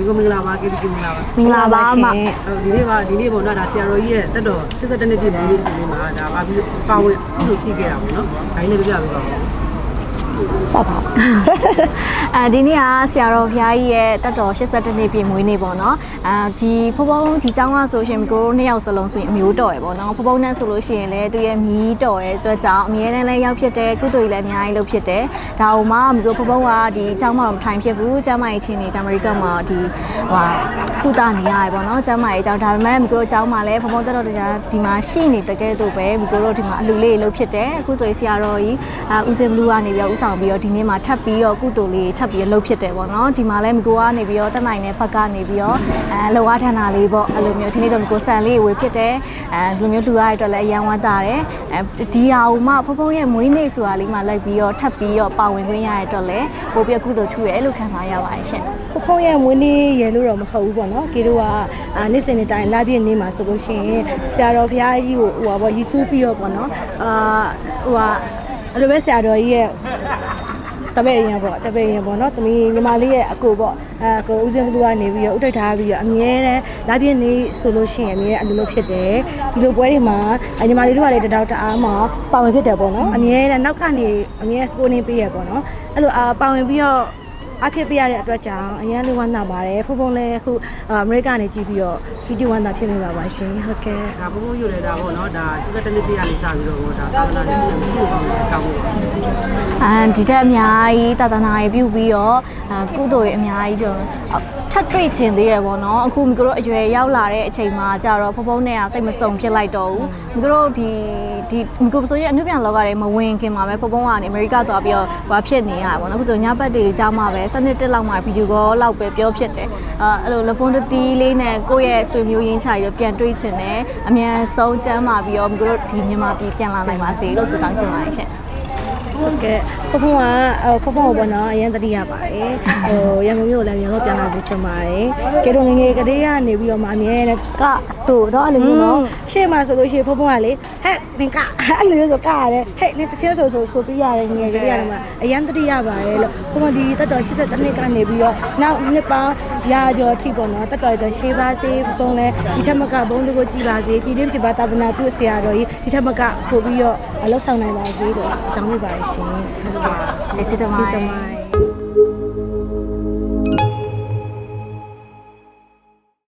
ဒီကမင်္ဂလာပါကေတီမင်္ဂလာပါမင်္ဂလာပါအမဟုတ်ဒီနေ့ပါဒီနေ့ပေါ့နော်ဒါဆရာတော်ကြီးရဲ့တက်တော်82နှစ်ပြည့်မွေးနေ့ဒီနေ့မှာဒါပါပြီးပါဝင်ပြုလုပ်ဖြစ်ခဲ့တာပေါ့နော်ဒါလေးလည်းပြပြပေးပါဦး စပါအဲဒီနေ့ကဆရာတော်ဘုရားကြီးရဲ့တက်တော်82နှစ်ပြည့်မွေးနေ့ပေါ့နော်အဲဒီဖုံဖုံဒီကျောင်းကဆိုရှင်ကိုတို့နှစ်ယောက်စလုံးဆိုရင်အမျိုးတော်ရယ်ပေါ့နော်ဖုံဖုံနဲ့ဆိုလို့ရှိရင်လည်းသူရဲ့မြီးတော်ရဲ့အတွက်ကြောင့်အမြဲတမ်းလည်းရောက်ဖြစ်တယ်ကုသိုလ်ကြီးလည်းအများကြီးလုပ်ဖြစ်တယ်ဒါအောင်မှမကိုဖုံဖုံကဒီကျောင်းမှာတော့မထိုင်ဖြစ်ဘူးကျောင်းမကြီးချင်းနေကျောင်းအမေရိကန်မှာဒီဟိုကုသနေရတယ်ပေါ့နော်ကျောင်းမကြီးကျောင်းဒါပေမဲ့မကိုတို့ကျောင်းမှာလည်းဖုံဖုံတက်တော်တရားဒီမှာရှိနေတကယ်တော့ပဲမကိုတို့ဒီမှာအလူလေးလုပ်ဖြစ်တယ်အခုဆိုရင်ဆရာတော်ကြီးဦးစင်ဘလူးကနေပြီးတော့ဥဆောင်ပြီးတော့ဒီနေ့မှာထပ်ပြီးတော့ကုသိုလ်လေးထပ်ပြီးလုပ်ဖြစ်တယ်ပေါ့နော်ဒီမှာလည်းမကိုကနေပြီးတော့တက်နိုင်တဲ့ဘက်ကနေပြီးတော့အဲလောအားဌာနလေးပေါ့အဲ့လိုမျိုးဒီနေ့ဆိုမကိုဆန်လေးဝေဖြစ်တယ်အဲလိုမျိုးလူရတဲ့အတွက်လည်းအရန်ဝမ်းသာတယ်အဲဒီဟာကိုမှဖုံဖုံရဲ့မွေးနေ့ဆိုတာလေးမှလိုက်ပြီးတော့ထပ်ပြီးတော့ပါဝင်ခွင့်ရတဲ့အတွက်လည်းပိုပြီးကုသိုလ်ထူရဲလို့ခံစားရပါတယ်ရှင်ဖဖုံးရဲ့မွေးနေ့ရယ်လို့တော့မဟုတ်ဘူးပေါ့နော်ကေတို့ကအာနေ့စဉ်နေ့တိုင်းလာပြည့်နေ့မှာဆိုလို့ရှိရင်ဆရာတော်ဘုရားကြီးကိုဟိုပါပေါ့ရီဆူးပြီးတော့ပေါ့နော်အာဟိုဟာအဲ့လိုပဲဆရာတော်ကြီးရဲ့ တပည့်ရင်ပေါ့တပည့်ရင်ပေါ့နော်သမီးညီမလေးရဲ့အကိုပေါ့အဲကိုဦးစင်းဘလူကနေပြီးတော့ဥထိတ်ထားပြီးတော့အမြဲတမ်းလာပြည့်နေ့ဆိုလို့ရှိရင်အမြဲအလိုလိုဖြစ်တယ်ဒီလိုပွဲတွေမှာအညီမလေးတို့ကလည်းတတောက်တအားမှာပါဝင်ဖြစ်တယ်ပေါ့နော်အမြဲတမ်းနောက်ကနေအမြဲစပိုနေပေးရပေါ့နော်အဲ့လိုအာပါဝင်ပြီးတော့ အဖြစ်ပြရတဲ့အတွက်ကြောင့်အရန်လေးဝမ်းသာပါတယ်ဖုန်းဖုန်းလည်းအခုအမေရိကန်နေကြည့်ပြီးတော့ဗီဒီယိုဝမ်းသာဖြစ်နေပါပါရှင်ဟုတ်ကဲ့ဒါဘုံဘုံယူနေတာပေါ့နော်ဒါ82နှစ်ပြည့်ရလေးစပြီးတော့ဒါသာသနာ့ရေးပြုလုပ်ပြီးတော့ကောင်းဖို့အမ်ဒီတက်အများကြီးတာသနာရေးပြုပြီးတော့အာကုသိုလ်ရေးအများကြီးတော့ထပ်တွေ့ကျင်သေးရပေါ့နော်အခုမိတို့အရွယ်ရောက်လာတဲ့အချိန်မှာကြတော့ဖုံဖုံနဲ့ကတိတ်မစုံဖြစ်လိုက်တော့ဘူးမိတို့ဒီဒီမိကိုဆိုရင်အနုပြန်လောကတွေမဝင်ခင်မှာပဲဖုံဖုံကနေအမေရိကသွားပြီးတော့ဟိုဖြစ်နေရပါပေါ့နော်အခုဆိုညဘက်တွေကြားမှာပဲစနစ်တက်လောက်မှာဗီဒီယိုကောလောက်ပဲပြောဖြစ်တယ်အာအဲ့လိုလပွန်တတီးလေးနဲ့ကိုယ့်ရဲ့ဆွေမျိုးရင်းချာပြီးတော့ပြန်တွေ့ချင်တယ်အမြန်ဆုံးကျမ်းမာပြီးတော့မိတို့ဒီမြန်မာပြည်ပြန်လာနိုင်ပါစေလို့ဆုတောင်းချင်ပါတယ်ရှင်ဟုတ် ကဲ့ဖဖုံကဖဖုံကိုပေါ့နော်အရင်တတိရပါတယ်ဟိုရန်ကုန်မြို့ကိုလည်းရန်ကုန်ပြန်လာပြီးချင်ပါတယ်ကဲတော့ငငယ်ကလေးကနေပြီးတော့မှအမြဲတမ်းကဆိုတော့အဲ့လိုမျိုးနော်ရှေ့မှာဆိုလို့ရှိရင်ဖဖုံကလေဟဲ့သင်ကအဲ့လိုမျိုးဆိုကရတယ်ဟဲ့လေတချင်းဆိုဆိုဆိုပြရတယ်ငငယ်ကလေးကနေမှအရင်တတိရပါတယ်လို့ဖဖုံဒီတက်တော်80တနစ်ကနေပြီးတော့နောက်နှစ်ပေါင်းရာကျော်ထိပေါ့နော်တက်တော်ကျော်ရှေးပါစေဖဖုံလည်းဒီထက်မကဘုံတို့ကိုကြည်ပါစေပြည်တွင်းပြပါသာသနာပြုဆရာတော်ကြီးဒီထက်မကပို့ပြီးတော့ အလုပ်ဆောင်နိုင်ပါစေလို့အကြောင်းပြပါတယ်ရှင်ဟုတ်ကဲ့ကျေးဇူးတင်ပါတဒီယ်တမိုင်း